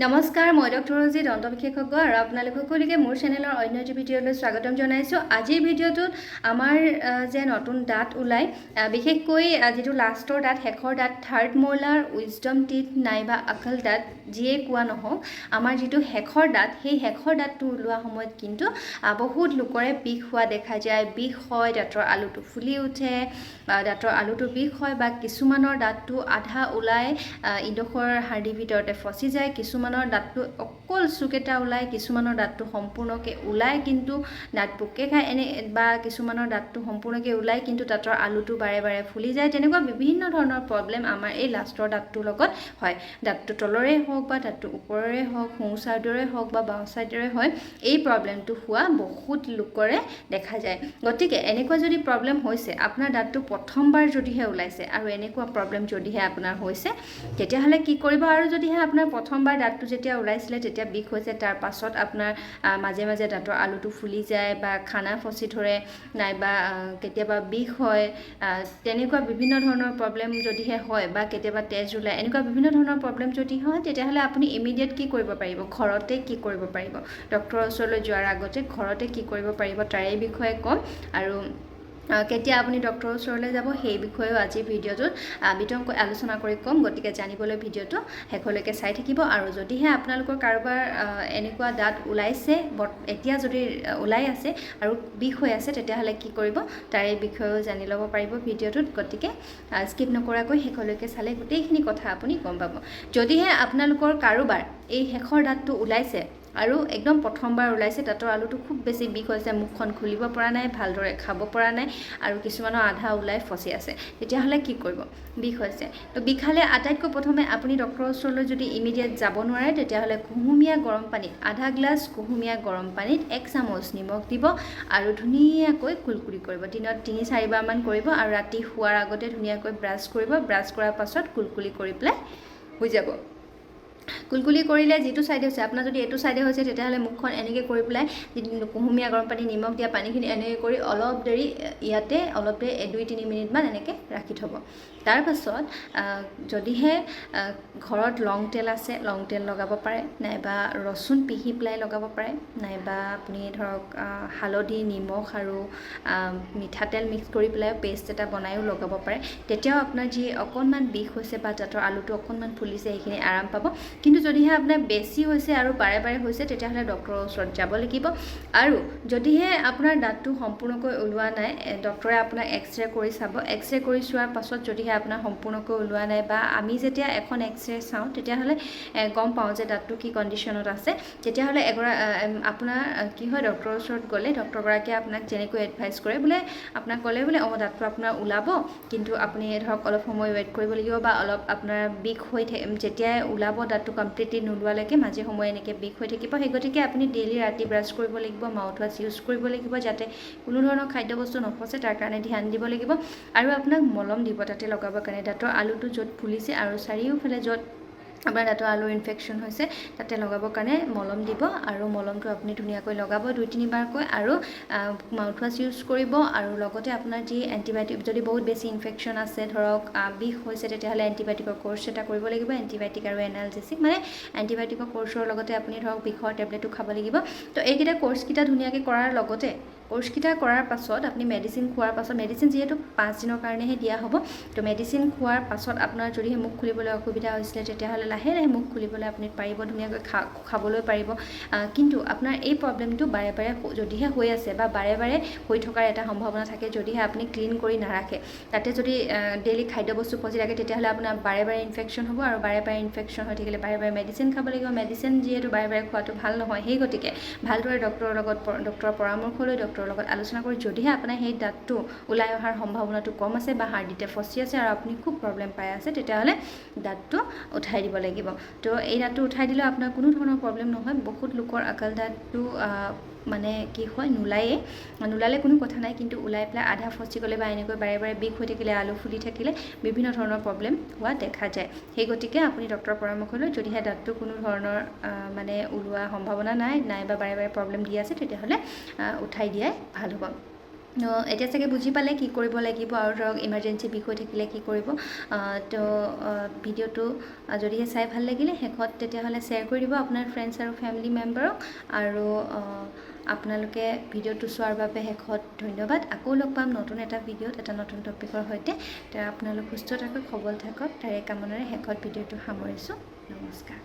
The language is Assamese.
নমস্কাৰ মই ডক্টৰ ৰজি দন্ত বিশেষজ্ঞ আৰু আপোনালোক সকলোকে মোৰ চেনেলৰ অন্য এটি ভিডিঅ'লৈ স্বাগতম জনাইছোঁ। আজিৰ ভিডিঅ'টোত আমাৰ যে নতুন দাঁত ওলায় বিশেষকৈ যিটো লাষ্টৰ দাঁত শেষৰ দাঁত থাৰ্ড মৌলাৰ উইজডম টিথ নাইবা আকল দাঁত যিয়ে কোৱা নহওক আমাৰ যিটো শেষৰ দাঁত সেই শেষৰ দাঁতটো ওলোৱা সময়ত কিন্তু বহুত লোকৰে বিষ হোৱা দেখা যায়। বিষ হয় দাঁতৰ আলুটো ফুলি উঠে দাঁতৰ আলুটো বিষ হয় বা কিছুমানৰ দাঁতটো আধা ওলাই ইডোখৰ হাৰ্ডিৰ ভিতৰতে ফচি যায় কিছুমানৰ দাঁতটো অকল চুক এটা ওলায় কিছুমানৰ দাঁতটো সম্পূৰ্ণকৈ ওলাই কিন্তু দাঁত পোকে খায় এনে বা কিছুমানৰ দাঁতটো সম্পূৰ্ণকৈ ওলাই কিন্তু দাঁতৰ আলুটো বাৰে বাৰে ফুলি যায় তেনেকুৱা বিভিন্ন ধৰণৰ প্ৰব্লেম আমাৰ এই লাষ্টৰ দাঁতটোৰ লগত হয়। দাঁতটো তলৰে হওক বা দাঁতটো ওপৰৰে হওক সোঁ চাইডৰে হওক বা বাওঁ চাইডৰে হয় এই প্ৰব্লেমটো হোৱা বহুত লোকৰে দেখা যায়। গতিকে এনেকুৱা যদি প্ৰব্লেম হৈছে আপোনাৰ দাঁতটো প্ৰথমবাৰ যদিহে ওলাইছে আৰু এনেকুৱা প্ৰব্লেম যদিহে আপোনাৰ হৈছে তেতিয়াহ'লে কি কৰিব আৰু যদিহে আপোনাৰ প্ৰথমবাৰ দাঁতটো যেতিয়া ওলাইছিলে তেতিয়া বিষ হৈছে তাৰ পাছত আপোনাৰ মাজে মাজে দাঁতৰ আলুটো ফুলি যায় বা খানা ফচি ধৰে নাইবা কেতিয়াবা বিষ হয় তেনেকুৱা বিভিন্ন ধৰণৰ প্ৰব্লেম যদিহে হয় বা কেতিয়াবা তেজ ওলায় এনেকুৱা বিভিন্ন ধৰণৰ প্ৰব্লেম যদি হয় তেতিয়াহ'লে আপুনি ইমিডিয়েট কি কৰিব পাৰিব? ঘৰতে কি কৰিব পাৰিব? ডক্টৰৰ ওচৰলৈ যোৱাৰ আগতে ঘৰতে কি কৰিব পাৰিব? তাৰে বিষয়ে ক'ম আৰু কেতিয়া আপুনি ডক্টৰৰ ওচৰলৈ যাব সেই বিষয়েও আজিৰ ভিডিঅ'টোত বিতংকৈ আলোচনা কৰি ক'ম। গতিকে জানিবলৈ ভিডিঅ'টো শেষলৈকে চাই থাকিব। আৰু যদিহে আপোনালোকৰ কাৰোবাৰ এনেকুৱা দাঁত ওলাইছে এতিয়া যদি ওলাই আছে আৰু বিষ হৈ আছে তেতিয়াহ'লে কি কৰিব? তাৰে বিষয়েও জানি ল'ব পাৰিব ভিডিঅ'টোত। গতিকে স্কিপ নকৰাকৈ শেষলৈকে চালে গোটেইখিনি কথা আপুনি গম পাব। যদিহে আপোনালোকৰ কাৰোবাৰ এই শেষৰ দাঁতটো ওলাইছে আৰু একদম প্ৰথমবাৰ ওলাইছে দাঁতৰ আলুটো খুব বেছি বিষ হৈছে মুখখন খুলিব পৰা নাই ভালদৰে খাব পৰা নাই আৰু কিছুমানৰ আধা ওলাই ফচি আছে। তেতিয়াহ'লে কি কৰিব? বিষ হৈছে। তো বিষালে আটাইতকৈ প্ৰথমে আপুনি ডক্টৰৰ ওচৰলৈ যদি ইমিডিয়েট যাব নোৱাৰে তেতিয়াহ'লে কুহুমীয়া গৰম পানীত আধা গ্লাছ কুহুমীয়া গৰম পানীত এক চামুচ নিমখ দিব আৰু ধুনীয়াকৈ কুলকুলি কৰিব। দিনত তিনি চাৰিবাৰমান কৰিব আৰু ৰাতি শোৱাৰ আগতে ধুনীয়াকৈ ব্ৰাছ কৰিব। ব্ৰাছ কৰাৰ পাছত কুলকুলি কৰি পেলাই হৈ যাব। কুলকুলি কৰিলে যিটো ছাইডে হৈছে আপোনাৰ যদি এইটো ছাইডে হৈছে তেতিয়াহ'লে মুখখন এনেকৈ কৰি পেলাই কুহুমীয়া গৰম পানী নিমখ দিয়া পানীখিনি এনেকৈ কৰি অলপ দেৰি ইয়াতে অলপ দেৰি দুই তিনি মিনিটমান এনেকৈ ৰাখি থ'ব। তাৰপাছত যদিহে ঘৰত লং তেল আছে লং তেল লগাব পাৰে নাইবা ৰচুন পিহি পেলাই লগাব পাৰে নাইবা আপুনি ধৰক হালধি নিমখ আৰু মিঠাতেল মিক্স কৰি পেলাই পেষ্ট এটা বনায়ো লগাব পাৰে। তেতিয়াও আপোনাৰ যি অকণমান বিষ হৈছে বা দাঁতৰ আলুটো অকণমান ফুলিছে সেইখিনি আৰাম পাব। কিন্তু যদিহে আপোনাৰ বেছি হৈছে আৰু বাৰে বাৰে হৈছে, তেতিয়াহ'লে ডক্টৰৰ ওচৰত যাব লাগিব। আৰু যদিহে আপোনাৰ দাঁতটো সম্পূৰ্ণকৈ ওলোৱা নাই ডক্টৰে আপোনাক এক্স ৰে কৰি চাব। এক্স ৰে কৰি চোৱাৰ পাছত যদিহে আপোনাৰ সম্পূৰ্ণকৈ ওলোৱা নাই বা আমি যেতিয়া এখন এক্স ৰে চাওঁ, তেতিয়াহ'লে গম পাওঁ যে দাঁতটো কি কণ্ডিশ্যনত আছে। তেতিয়াহ'লে এগৰা আপোনাৰ কি হয়, ডক্টৰৰ ওচৰত গ'লে ডক্টৰগৰাকীয়ে আপোনাক যেনেকৈ এডভাইচ কৰে, বোলে, আপোনাক ক'লে বোলে, অঁ, দাঁতটো আপোনাৰ ওলাব, কিন্তু আপুনি ধৰক অলপ সময় ৱেইট কৰিব লাগিব বা অলপ আপোনাৰ বিষ হৈ যেতিয়াই ওলাব দাঁতটো কমপ্লিটলি নোলোৱালৈকে মাজে সময়ে এনেকৈ বিষ হৈ থাকিব। সেই গতিকে আপুনি ডেইলি ৰাতি ব্ৰাছ কৰিব লাগিব মাউথ ৱাছ ইউজ কৰিব লাগিব যাতে কোনো ধৰণৰ খাদ্য বস্তু নফচে তাৰ কাৰণে ধ্যান দিব লাগিব। আৰু আপোনাক মলম দিব তাতে লগাবৰ কাৰণে। দাঁতৰ আলুটো য'ত ফুলিছে আৰু চাৰিওফালে য'ত আপোনাৰ দাঁতৰ আলুৰ ইনফেকশ্যন হৈছে, তাতে লগাবৰ কাৰণে মলম দিব আৰু মলমটো আপুনি ধুনীয়াকৈ লগাব দুই, তিনিবাৰকৈ আৰু মাউথ ৱাছ ইউজ কৰিব আৰু লগতে আপোনাৰ যি এণ্টিবায়'টিক যদি বহুত বেছি ইনফেকশ্যন আছে, ধৰক বিষ হৈছে, তেতিয়াহ'লে এণ্টিবায়'টিকৰ কোৰ্চ এটা কৰিব লাগিব এণ্টিবায়'টিক আৰু এনালজেচিক মানে এণ্টিবায়'টিকৰ কোৰ্চৰ লগতে আপুনি ধৰক বিষৰ টেবলেটো খাব লাগিব। তো এইকেইটা কোৰ্চকেইটা ধুনীয়াকৈ কৰাৰ লগতে কোৰ্চকেইটা কৰাৰ পাছত আপুনি মেডিচিন খোৱাৰ পাছত মেডিচিন যিহেতু পাঁচ দিনৰ কাৰণেহে দিয়া হ'ব, তো মেডিচিন খোৱাৰ পাছত আপোনাৰ যদিহে মুখ খুলিবলৈ অসুবিধা হৈছিলে, তেতিয়াহ'লে লাহে লাহে মুখ খুলিবলৈ আপুনি পাৰিব, ধুনীয়াকৈ খা, খাবলৈ পাৰিব। কিন্তু আপোনাৰ এই প্ৰব্লেমটো বাৰে বাৰে যদিহে হৈ আছে বা বাৰে বাৰে হৈ থকাৰ এটা সম্ভাৱনা থাকে, যদিহে আপুনি ক্লিন কৰি নাৰাখে। তাতে যদি ডেইলি খাদ্য বস্তু ফচি থাকে, তেতিয়াহ'লে আপোনাৰ বাৰে বাৰে ইনফেকশ্যন হ'ব আৰু বাৰে বাৰে ইনফেকশ্যন হৈ থাকিলে বাৰে বাৰে মেডিচিন খাব লাগিব। মেডিচিন যিহেতু বাৰে বাৰে খোৱাটো ভালো নহয়, সেই গতিকে ভালদৰে ডক্টৰৰ লগত ডক্টৰৰ পৰামৰ্শ লৈ ডক্টৰৰ লগত আলোচনা কৰি যদিহে আপোনাৰ সেই দাঁতটো ওলাই অহাৰ সম্ভাৱনাটো কম আছে বা হাৰ্ডিতে ফচি আছে আৰু আপুনি খুব প্ৰব্লেম পাই আছে, তেতিয়াহ'লে দাঁতটো উঠাই দিব লাগিব। তো এই দাঁতটো উঠাই দিলেও আপোনাৰ কোনো ধৰণৰ প্ৰব্লেম নহয়। বহুত লোকৰ আকাল দাঁতটো মানে কি হয় নোলায়েই নোলালে কোনো কথা নাই, কিন্তু ওলাই পেলাই আধা ফচি গ'লে বা এনেকৈ বাৰে বাৰে বিষ হৈ থাকিলে, আলু ফুলি থাকিলে বিভিন্ন ধৰণৰ প্ৰব্লেম হোৱা দেখা যায়। সেই গতিকে আপুনি ডক্টৰৰ পৰামৰ্শ লৈ যদিহে দাঁতটো কোনো ধৰণৰ মানে ওলোৱা সম্ভাৱনা নাই নাইবা বাৰে বাৰে প্ৰব্লেম দি আছে, তেতিয়াহ'লে উঠাই দিয়াই ভালো হ'ব। এতিয়া চাগে বুজি পালে কি কৰিব লাগিব আৰু ধৰক ইমাৰ্জেঞ্চি বিষয় থাকিলে কি কৰিব তো ভিডিঅ'টো যদিহে চাই ভালো লাগিলে, শেষত তেতিয়াহ'লে শ্বেয়াৰ কৰি দিব আপোনাৰ ফ্ৰেণ্ডছ আৰু ফেমিলি মেম্বাৰক আৰু আপোনালোকে ভিডিঅ'টো চোৱাৰ বাবে শেষত ধন্যবাদ। আকৌ লগ পাম নতুন এটা ভিডিঅ'ত, এটা নতুন টপিকৰ সৈতে। আপোনালোক সুস্থ থাকক, সবল থাকক। তাৰে কামনাৰে শেষত ভিডিঅ'টো সামৰিছোঁ। নমস্কাৰ।